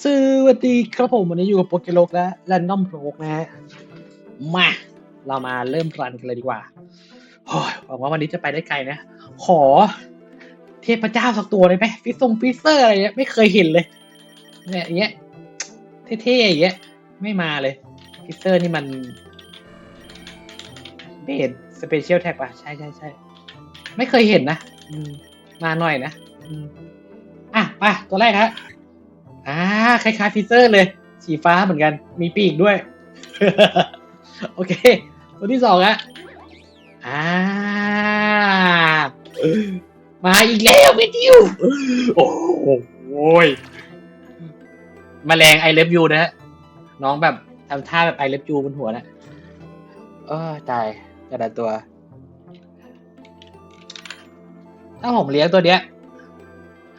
สวัสดีครับผมวันนี้อยู่กับโปเกโลกและแรนดอมโปรกนะฮะมา เรามาเริ่มรันกันเลยดีกว่าโอ้ยหวังว่าวันนี้จะไปได้ไกลนะ ขอ เทพเจ้าสักตัวเลยไหมฟิซงฟิเซอร์อะไรเงี้ยไม่เคยเห็นเลย เนี่ยอย่างเงี้ยเท่ๆอย่างเงี้ยไม่มาเลยฟิเซอร์นี่มันเบสสเปเชียลแท็กป่ะใช่ใช่ใช่ไม่เคยเห็นนะมมาหน่อยนะอะไปตัวแรกฮะ อ่าคล้ายๆฟิเซอร์เลย สีฟ้าเหมือนกัน มีปีกด้วย โอเค ตัวที่สองอะอ่ามาอีกแล้วเวทิวโอ้โหยแมลงไอเล็บยูนะฮะ น้องแบบทำท่าแบบไอเล็บยูบนหัวนะเออตายกระดาตัว ถ้าผมเลี้ยงตัวเนี้ย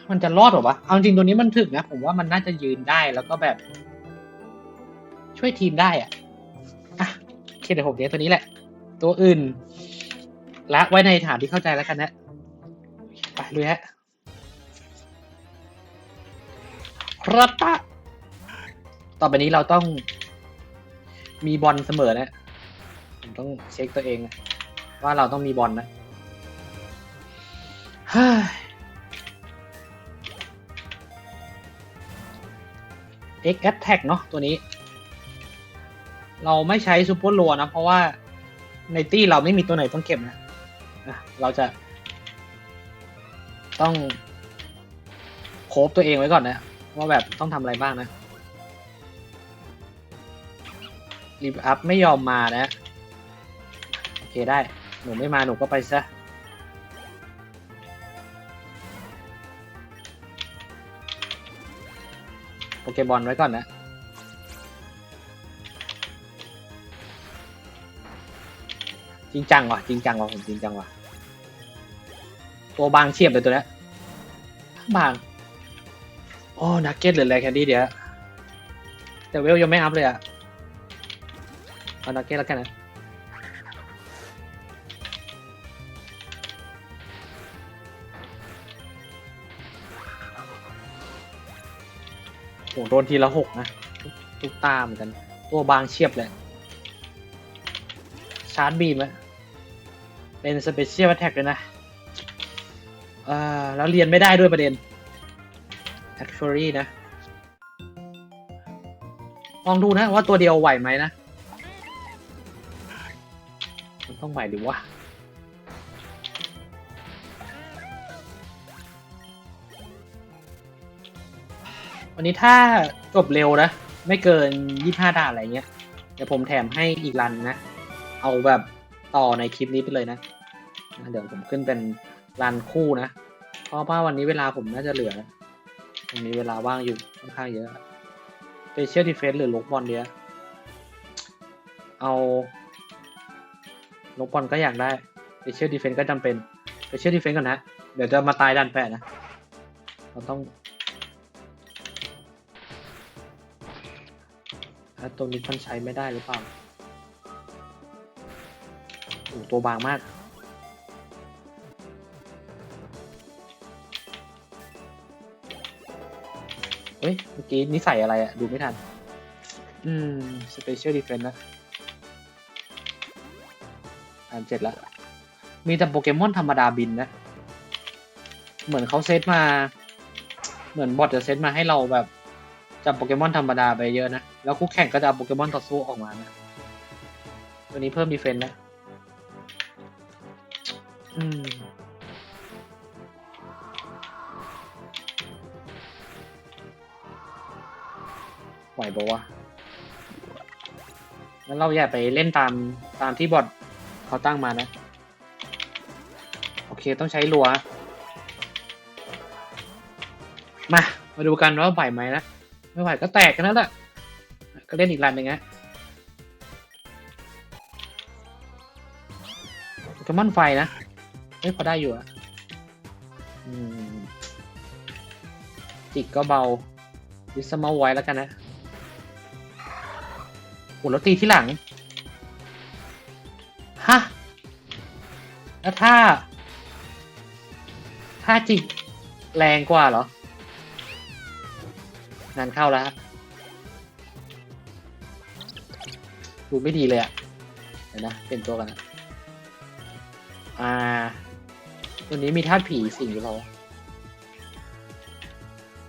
มันจะรอดหรอวะ เอาจริงตัวนี้มันถึกนะ ผมว่ามันน่าจะยืนได้แล้วก็แบบ ช่วยทีมได้อะอะโอเคเดี๋ยวผมเลี้ยตัวนี้แหละ ตัวอื่นละไว้ในฐานที่เข้าใจแล้วกันนะ ไปเลยฮะรัตตะต่อไปนี้เราต้องมีบอลเสมอนะผมต้องเช็คตัวเอง ว่าเราต้องมีบอลนะ X Attack เนาะตัวนี้ เราไม่ใช้ซูเปอร์โลนะ เพราะว่าในตี้เราไม่มีตัวไหนต้องเก็บนะอะเราจะ ต้องโคบตัวเองไว้ก่อนนะ ว่าแบบต้องทำอะไรบ้างนะรีบอัพไม่ยอมมานะ โอเคได้ หนูไม่มาหนูก็ไปซะ เกบอลไว้ก่อนนะจริงจังว่ะจริงจังว่ะผมจริงจังว่ะตัวบางเฉียบเลยตัวนี้บางโอ้นักเก็ตหรืออะไรแคนดี้เดี๋ยวแต่เวลยังไม่อัพเลยอะเอานักเก็ตแล้วกันนะ โหโดนทีละหกนะทุกตาเหมือนกัน ตัวบางเฉียบเลย ชาร์จบีมอะเป็นสเปเชียลแท็กเลยนะเอ่อแล้วเรียนไม่ได้ด้วยประเด็น actually นะลองดูนะว่าตัวเดียวไหวไหมนะ มันต้องไหวหรือวะ วันนี้ถ้าจบเร็วนะ ไม่เกินยี่ห้าด่านอะไรเงี้ย เดี๋ยวผมแถมให้อีกรันนะ เอาแบบต่อในคลิปนี้ไปเลยนะ เดี๋ยวผมขึ้นเป็นรันคู่นะ เพราะว่าวันนี้เวลาผมน่าจะเหลือนะผมมีเวลาว่างอยู่ค่อนข้างเยอะเ p เชียลดีเฟน s ์หรือลกบอลเดียเอาลกบอลก็อยากได้เ p เชียลดีเฟน s ์ก็จำเป็นเ p เชียลดีเฟน s ์ก่อนนะ เดี๋ยวจะมาตายดันแปะนะ เราต้อง ถ้าตัวนี้มันใช้ไม่ได้หรือเปล่าโอ้ตัวบางมาก เฮ้ย เมื่อกี้นิสัยอะไรอะดูไม่ทัน อืม Special Defense นะอ่านเจ็ดแล้วมีแต่โปเกมอนธรรมดาบินนะ เหมือนเขาเซตมา เหมือนบอทจะเซตมาให้เราแบบ จับโปเกมอนธรรมดาไปเยอะนะ แล้วคู่แข่งก็จะเอาโปเกมอนต่อสู้ออกมานะ ตัวนี้เพิ่มดีเฟนต์นะอืมไหวปะวะงั้นเราอย่าไปเล่นตามตามที่บอทเขาตั้งมานะ โอเคต้องใช้รัว มา มาดูกันว่าไหวไหมนะ ไม่ไหวก็แตกกันนั่นแหละ ก็เล่นอีกรันหนึ่งฮะโปเกมอนไฟนะเฮ้ยพอได้อยู่อะอืมจิกก็เบาดิสมาไว้แล้วกันนะโหแล้วตีที่หลัง ฮะ แล้วถ้า ถ้าจิกแรงกว่าเหรอ งานเข้าแล้วฮะดูไม่ดีเลยอะเดี๋ยวนะเปลี่ยนตัวกันนะอ่า ตัวนี้มีธาตุผีสิงหรือเปล่าว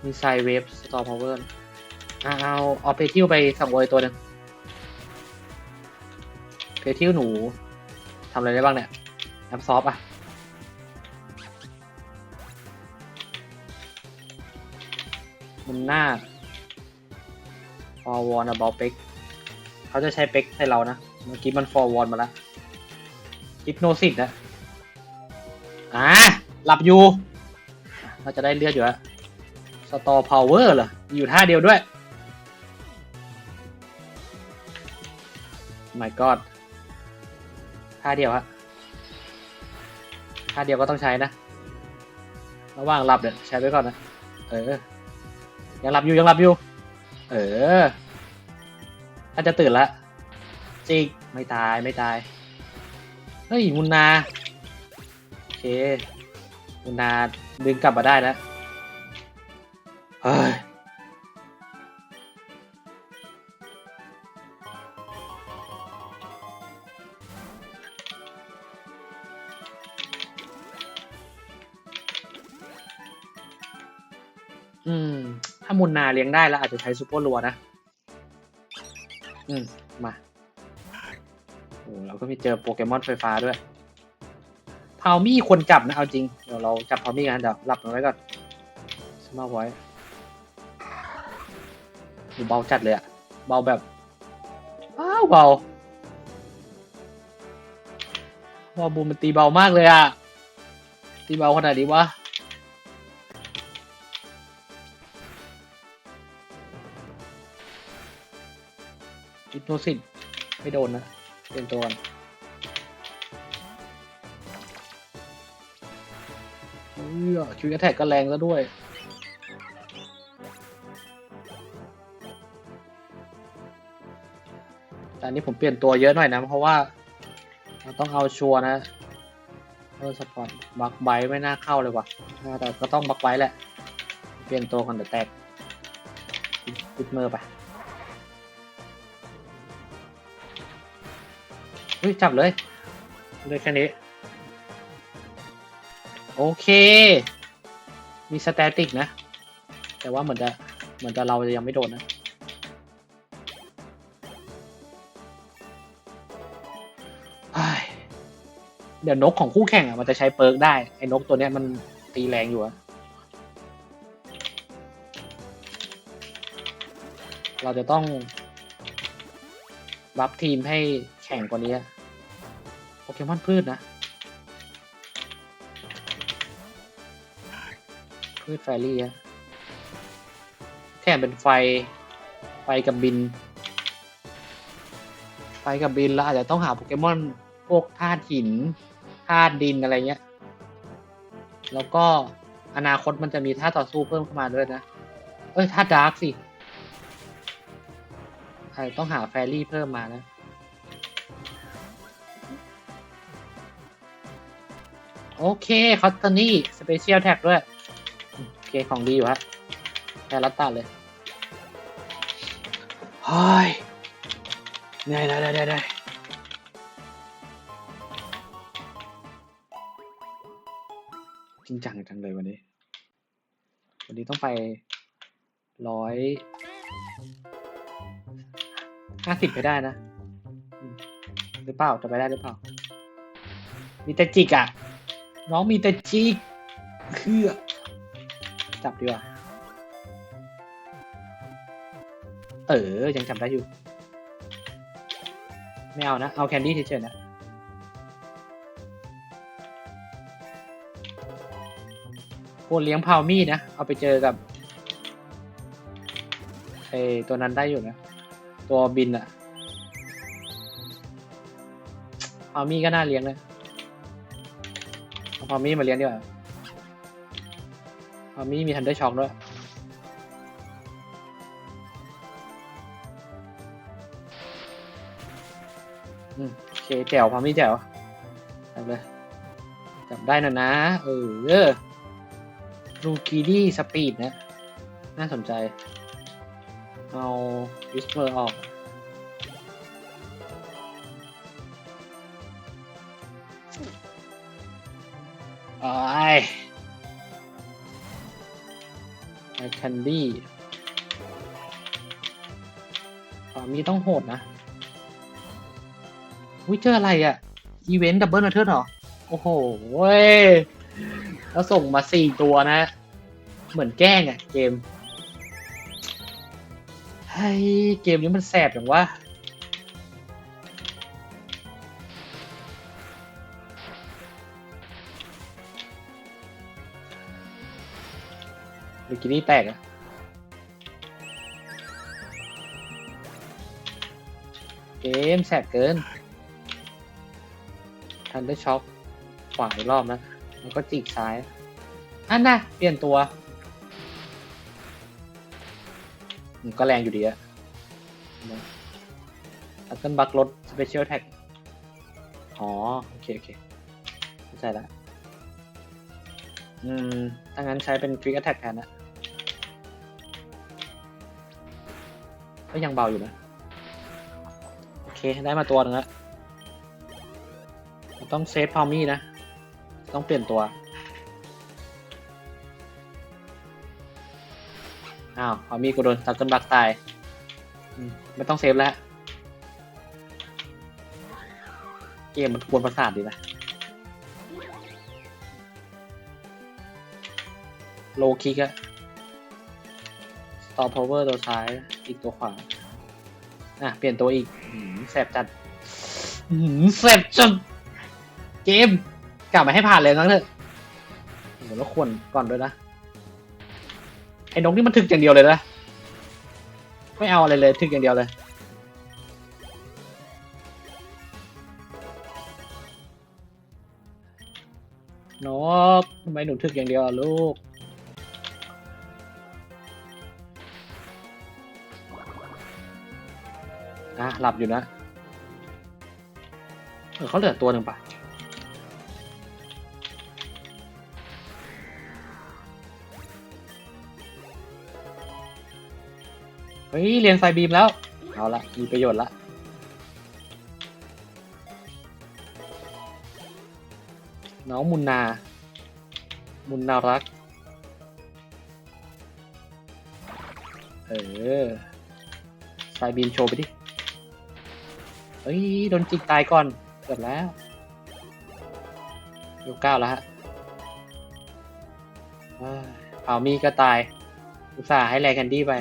มีไซเวฟสตอร์พาวเวอร์เอาเอาเอเพทิวไปสังเวยตัวหนึ่งเพทิวหนูทำอะไรได้บ้างเนี่ยแอปซอฟอะมันหน้า ฟอร์วอนอะบอลเป็กเขาจะใช้เป็กให้เรานะ เมื่อกี้มันฟอร์วอนมาแล้วฮิปโนซิสนะ อ่า หลับอยู่ เราจะได้เลือดอยู่แล้วสตอร์พาวเวอร์เหรอ อยู่ท่าเดียวด้วย my god ท่าเดียวฮะท่าเดียวก็ต้องใช้นะ ระหว่างหลับเนี่ยใช้ไว้ก่อนนะ เออ ยังหลับอยู่ยังหลับอยู่ เออ ถ้าจะตื่นละจิกไม่ตายไม่ตาย เฮ้ยมุนนา โอเค มุนนาดึงกลับมาได้แล้วเฮ้ยอืม ถ้ามุนนาเลี้ยงได้แล้วอาจจะใช้ซูเปอร์รัวนะ อืมมาโอ้เราก็มีเจอโปเกมอนไฟฟ้าด้วยพาวมี่ควรจับนะเอาจริงเดี๋ยวเราจับพาวมี่กันเดี๋ยวหลับมันไว้ก่อนสมาร์ทไว้ดูเบาจัดเลยอะเบาแบบว้าวเบาว้าบูมมันตีเบามากเลยอะตีเบาขนาดนี้วะ โนซิสไม่โดนนะเป็นตัวก่อนเฮ้ยคิวแท็กก็แรงแล้วด้วยแต่นนี้ผมเปลี่ยนตัวเยอะหน่อยนะ เพราะว่าเราต้องเอาชัวร์นะเออสปอร์ตบักไบไม่น่าเข้าเลยว่ะแต่ก็ต้องบักไบแหละ เปลี่ยนตัวกันเดี๋ยวแตกปิดมือไป เฮ้ยจับเลยเลยแค่นี้ โอเค มีสแตติกนะ แต่ว่าเหมือนจะเหมือนจะเราจะยังไม่โดนนะ เดี๋ยวนกของคู่แข่งอะมันจะใช้เปิร์กได้ ไอ้นกตัวเนี้ยมันตีแรงอยู่อะเราจะต้องบัฟทีมให้แข่งกว่านี้ โปเกมอนพืชนะ พืชแฟรี่อะแข่เป็นไฟ ไฟกับบิน ไฟกับบินแล้วอาจจะต้องหาโปเกมอนพวกธาตุหินธาตุดินอะไรเงี้ย แล้วก็อนาคตมันจะมีธาตุต่อสู้เพิ่มเข้ามาด้วยนะ เอ้ยธาตุดาร์กสิใช่ต้องหาแฟรี่เพิ่มมานะ โอเค คอตตานี่ สเปเชียลแท็กด้วย โอเค ของดีอยู่ฮะแค่รัตตาเลยเฮ้ยได้ได้ได้ได้จริงจังจังเลยวันนี้ วันนี้ต้องไปร้อยห้าสิบไปได้นะ หรือเปล่า จะไปได้หรือเปล่า มีแต่จิกอะ น้องมีแต่จิกคือจับดีกว่า เออ ยังจับได้อยู่ ไม่เอานะ เอาแคนดี้เฉยๆนะควรเลี้ยงพาวมี่นะ เอาไปเจอกับไอตัวนั้นได้อยู่นะ ตัวบินอะพาวมี่ก็น่าเลี้ยงเลย เอาพอมี่มาเลี้ยงดีกว่าพอมี่มีทันเดอร์ช็อกด้วยอืมโอเคแจ๋วพอมี่แจ๋วจับเลยจับได้นะนะ เออลูกีดี้สปีดนะ น่าสนใจ เอาวิสเ e อร์ออก ไอไอ้แคนดี้ฝั่งนี้ต้องโหดนะอุ้ยเจออะไรอะ่ะ อีเวนต์ดับเบิลมาเทิร์เหรอ โอ้โหเว้ยแล้วส่งมาสี่ตัวนะ เหมือนแกล้งอะ่ะ เกมเฮ้ยเกมนี้มันแสบอย่างว่า บิกินี่แตกอะเกมแสบเกิน ทันได้ช็อคขวาอีกรอบนะ แล้วก็จีกซ้าย อันน่ะ เปลี่ยนตัวมก็แรงอยู่ดีอะอัตเทิลบักลดสเปเชียลแท็ก อ๋อ โอเค โอเค เข้าใจละอืมถ้างั้นใช้เป็น Quick Attack แทนนะ ก็ยังเบาอยู่นะ โอเค ได้มาตัวหนึงและต้องเซฟพาวมี่นะ ต้องเปลี่ยนตัว อ้าวพาวมี่กูโดนตัดต้นบักตาย ไม่ต้องเซฟแล้ว เกมมันกวนประสาทดีนะ โลคิกอะสตอพาวเวอร์ตัวซ้าย อีกตัวขวาอะเปลี่ยนตัวอีกหืมแสบจัดหืมแสบจัดเกม กลับมาให้ผ่านเลยงั้นเถอะโอ้โหแล้วควรก่อนด้วยนะ ไอ้นกนี่มันถึกอย่างเดียวเลยนะไม่เอาอะไรเลยถึกอย่างเดียวเลยนกทำไมหนูถึกอย่างเดียวอะลูก หลับอยู่นะ เออเขาเหลือตัวหนึ่งปะเฮ้ย เรียนไฟบีมแล้ว เอาละ มีประโยชน์ละน้องมุนนา มุนนารัก เออไฟบีมโชว์ไปดิ เฮ้ยโดนจิกตายก่อนเกือบแล้วยกเก้าแล้วฮะเอ้ยเผามีก็ตายอุตส่าห์ให้แรงแคนดี้ไป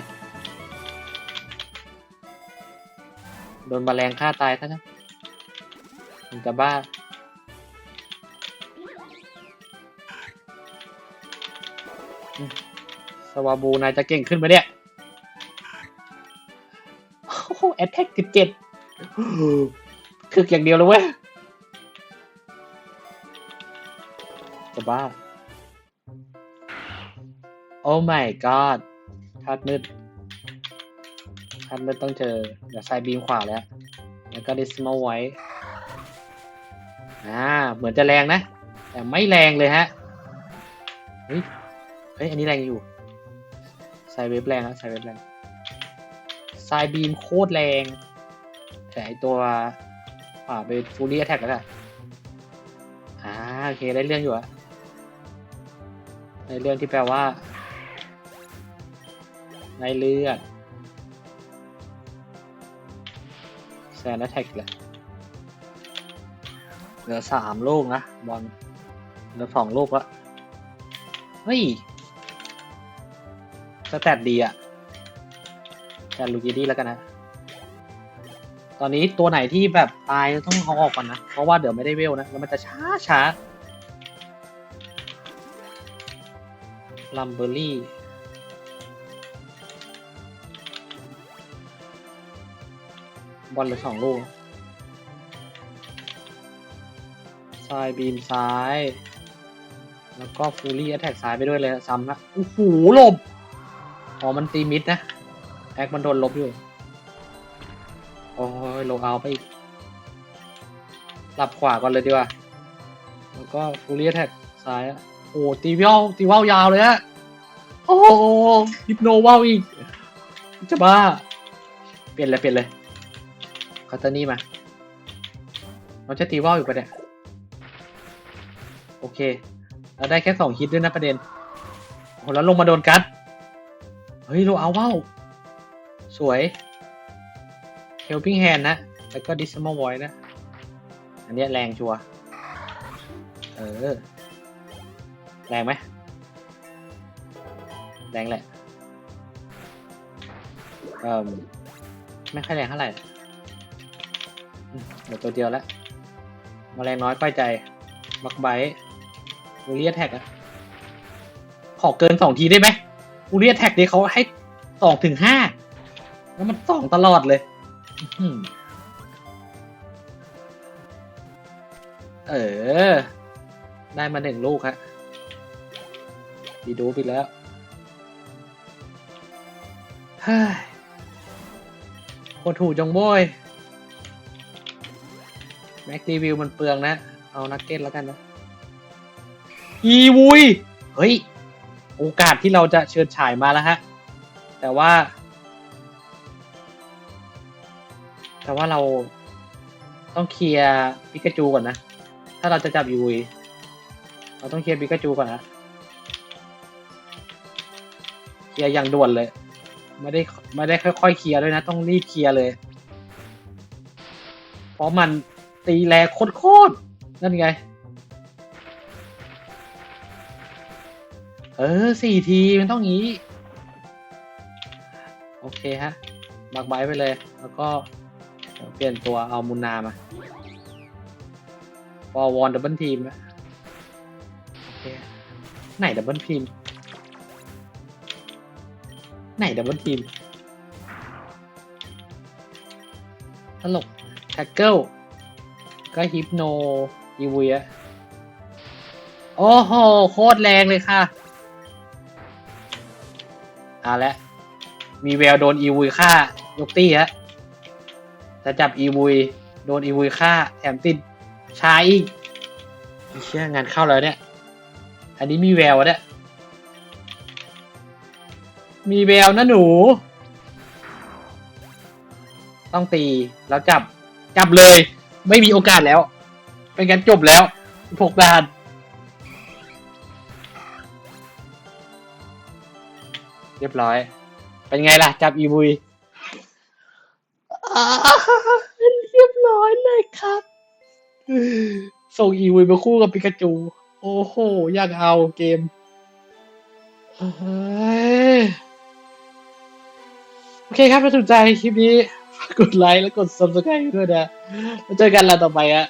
โดนแมลงฆ่าตายซะนะมันจะบ้า สวาบูนายจะเก่งขึ้นไหมเนี่ย โอ้โหแอตแทกสิบเจ็ด คืออย่างเดียวเลยเว้ยจะบ้า โอ้ my god ทัดมืดทัดมืดต้องเจอเดี๋ยวใส่บีมขวาแล้ว แล้วก็ดิสมาไว้อ่า เหมือนจะแรงนะ แต่ไม่แรงเลยฮะ เฮ้ย เฮ้ย อันนี้แรงอยู่ใส่เวฟแรงนะใส่เวฟแรงไซบีมโคตรแรง แต่ไอตัว อ่าเป็นฟูลี่แท็กแล้วกันอ่าโอเคได้เรื่องอยู่อะในเรื่องที่แปลว่า ในเลือดแซนแท็กแหละเหลือสามลูกนะบอลเหลือสองลูกละเฮ้ยสแตทดีอะแต่ลูกิดี้แล้วกันนะ ตอนนี้ตัวไหนที่แบบตายต้องเอาออกก่อนนะ เพราะว่าเดี๋ยวไม่ได้เวลนะ แล้วมันจะช้าช้าลัมเบอรี่บอลเหลือสองลูกซ้ายบีมซ้าย แล้วก็ฟูลี่แอตแทกซ้ายไปด้วยเลยซ้ำนะโอ้โหหลบ อ๋อ มันตีมิดนะ แอคมันโดนลบอยู่ โอ้ยโลเอาไปอีกหลับขวาก่อนเลยดีกว่า แล้วก็ฟูลี่แท็กซ้ายอะโอ้ตีว่าวตีว่าวยาวเลยอะโอ้โหฮิปโนว่าวอีก จะบ้า เปลี่ยนเลยเปลี่ยนเลยเคาน์เตอร์นี่มาเราจะตีว่าวอยู่ปะเนี่ย โอเค เราได้แค่สองฮิตด้วยนะประเด็นโอ้โหแล้วลงมาโดนกัด เฮ้ยเราเอาว่าวสวย Helping Hand นะ แล้วก็ Dismal Voice นะ อันนี้แรงชัวเออ แรงไหม แรงแหละ เออไม่ค่อยแรงเท่าไหร่อืมเหลือตัวเดียวแล้วมแมลงน้อยป้ายใจมักไบบูเรียแท็กอะขอเกินสองทีได้ไหมบูเรียแท็กนี่เขาให้สองถึงห้าแล้วมันสองตลอดเลย เออ ได้มาหนึ่งลูกฮะดีดูไปแล้วฮ้ยโคตรถูกจังโบยแม็กรีวิวมันเปลืองนะ เอานักเก็ตแล้วกันนะ อีวุย เฮ้ย โอกาสที่เราจะเชิญฉายมาแล้วฮะ แต่ว่า แต่ว่าเราต้องเคลียร์ปิกาจูก่อนนะ ถ้าเราจะจับอีวุยเราต้องเคลียร์ปิกาจูก่อนนะ เคลียร์อย่างด่วนเลย ไม่ได้ไม่ได้ค่อยๆเคลียร์ด้วยนะ ต้องรีบเคลียร์เลย เพราะมันตีแรงโคตรๆนั่นไง เออสี่ทีมันต้องงี้ โอเคฮะบักไบไปเลย แล้วก็ เปลี่ยนตัวเอามุนนามาพอวอนดับเบิลทีมไหนดับเบิลทีมไหนดับเบิลทีมตลกแท็กเกิลก็ฮิปโนอีวีอะโอ้โห โคตรแรงเลยค่ะเอาละมีแววโดนอีวีฆ่ายกตี้ฮะ จะจับอีวีโดนอีวีฆ่า แถมติดชาอีกเชื่องานเข้าแล้วเนี่ย อันนี้มีแววเนี่ย มีแววนะหนู ต้องตีแล้วจับ จับเลย ไม่มีโอกาสแล้ว เป็นการจบแล้วหกดานเรียบร้อย เป็นไงล่ะ จับอีบุย เรียบร้อยเลยครับ ส่งอีวีมาคู่กับปิกาจู โอ้โห อยากเอาเกมโอเคครับถ้าถูกใจคลิปนี้ ฝากกดไลค์และกด subscribe ด้วยนะแล้วเจอกันลาต่อไปอะ